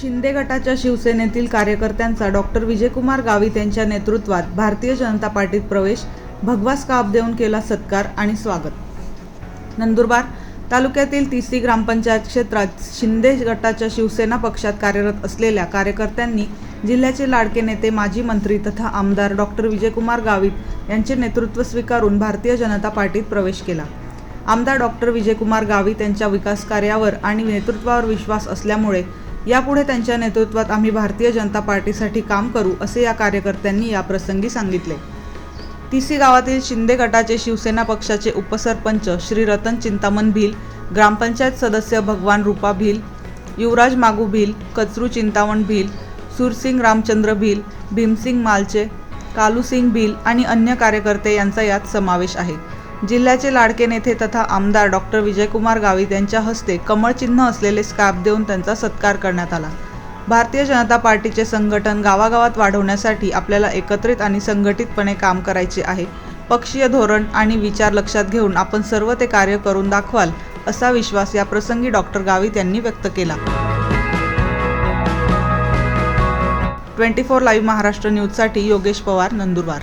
शिंदे गटाच्या शिवसेनेतील कार्यकर्त्यांचा डॉक्टर विजयकुमार गावित यांच्या नेतृत्वात भारतीय जनता पार्टीत प्रवेश भगवा काप देऊन केला सत्कार आणि स्वागत. नंदुरबार तालुक्यातील तिसरी ग्रामपंचायत क्षेत्रात शिंदे गटाच्या शिवसेना पक्षात कार्यरत असलेल्या कार्यकर्त्यांनी जिल्ह्याचे लाडके नेते माजी मंत्री तथा आमदार डॉक्टर विजयकुमार गावित यांचे नेतृत्व स्वीकारून भारतीय जनता पार्टीत प्रवेश केला. आमदार डॉक्टर विजयकुमार गावित यांच्या विकास कार्यावर आणि नेतृत्वावर विश्वास असल्यामुळे यापुढे त्यांच्या नेतृत्वात आम्ही भारतीय जनता पार्टीसाठी काम करू असे या कार्यकर्त्यांनी या प्रसंगी सांगितले. तिसी गावातील शिंदे गटाचे शिवसेना पक्षाचे उपसरपंच श्री रतन चिंतामण भिल ग्रामपंचायत सदस्य भगवान रूपा भिल युवराज मागू भिल कचरू चिंतामण भिल सुरसिंग रामचंद्र भिल भीमसिंग मालचे कालूसिंग भिल आणि अन्य कार्यकर्ते यांचा यात समावेश आहे. जिल्ह्याचे लाडके नेते तथा आमदार डॉक्टर विजयकुमार गावित यांच्या हस्ते कमळ चिन्ह असलेले स्कार्फ देऊन त्यांचा सत्कार करण्यात आला. भारतीय जनता पार्टीचे संघटन गावागावात वाढवण्यासाठी आपल्याला एकत्रित आणि संघटितपणे काम करायचे आहे. पक्षीय धोरण आणि विचार लक्षात घेऊन आपण सर्व ते कार्य करून दाखवाल असा विश्वास या प्रसंगी डॉक्टर गावित यांनी व्यक्त केला. ट्वेंटी फोर लाईव्ह महाराष्ट्र न्यूजसाठी योगेश पवार नंदुरबार.